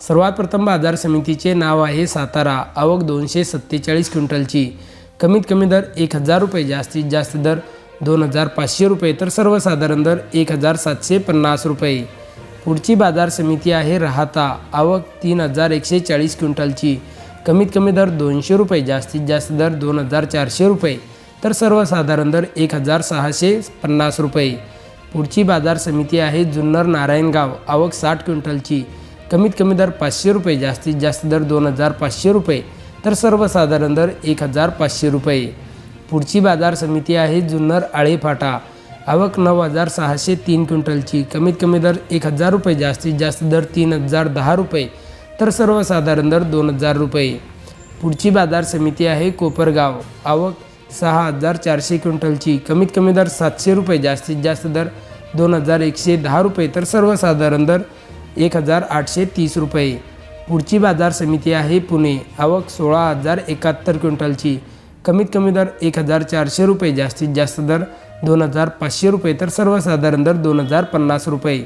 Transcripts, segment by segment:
सर्वात प्रथम बाजार समितीचे नाव आहे सातारा. आवक दोनशे सत्तेचाळीस क्विंटलची. कमीत कमी दर एक हजार रुपये जास्तीत जास्त दर दोन हजार पाचशे रुपये तर सर्वसाधारण दर एक हजार सातशे पन्नास रुपये. पुढची बाजार समिती आहे राहता. आवक तीन हजार एकशे चाळीस क्विंटलची. कमीत कमी दर दोनशे रुपये जास्तीत जास्त दर दोन हजार चारशे रुपये तर सर्वसाधारण दर एक हजार सहाशे पन्नास रुपये. पुढची बाजार समिती आहे जुन्नर नारायणगाव. आवक साठ क्विंटलची. कमीत कमी दर पाचशे रुपये जास्तीत जास्त दर दोन हजार पाचशे रुपये. तर सर्वसाधारण दर एक हजार पाचशे रुपये. पुढची बाजार समिती आहे जुन्नर आळेफाटा आवक नऊ हजार सहाशे तीन क्विंटलची. कमीत कमी दर एक हजार रुपये जास्तीत जास्त दर तीन हजार दहा रुपये. तर सर्वसाधारण दर दोन हजार रुपये. पुढची बाजार समिती आहे कोपरगाव. आवक सहा हजार चारशे क्विंटलची. कमीत कमी दर सातशे रुपये जास्तीत जास्त दर दोन हजार एकशे दहा रुपये. तर सर्वसाधारण दर एक हजार आठशे तीस रुपये. पुढची बाजार समिती आहे पुणे. आवक सोळा हजार एकाहत्तर क्विंटलची. कमीत कमी दर एक हजार चारशे रुपये. जास्तीत जास्त दर दोन हजार पाचशे रुपये. तर सर्वसाधारण दर दोन हजार पन्नास रुपये.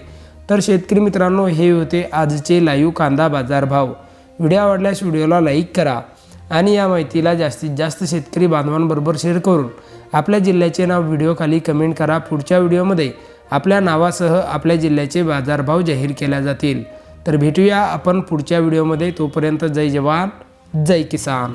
तर शेतकरी मित्रांनो हे होते आजचे लाईव्ह कांदा बाजारभाव. व्हिडिओ आवडल्यास व्हिडिओला लाईक करा आणि या माहितीला जास्तीत जास्त शेतकरी बांधवांबरोबर शेअर करून आपल्या जिल्ह्याचे नाव व्हिडिओखाली कमेंट करा. पुढच्या व्हिडिओमध्ये आपल्या नावासह आपल्या जिल्ह्याचे बाजारभाव जाहीर केल्या जातील. तर भेटूया आपण पुढच्या व्हिडिओमध्ये. तोपर्यंत जय जवान जय किसान.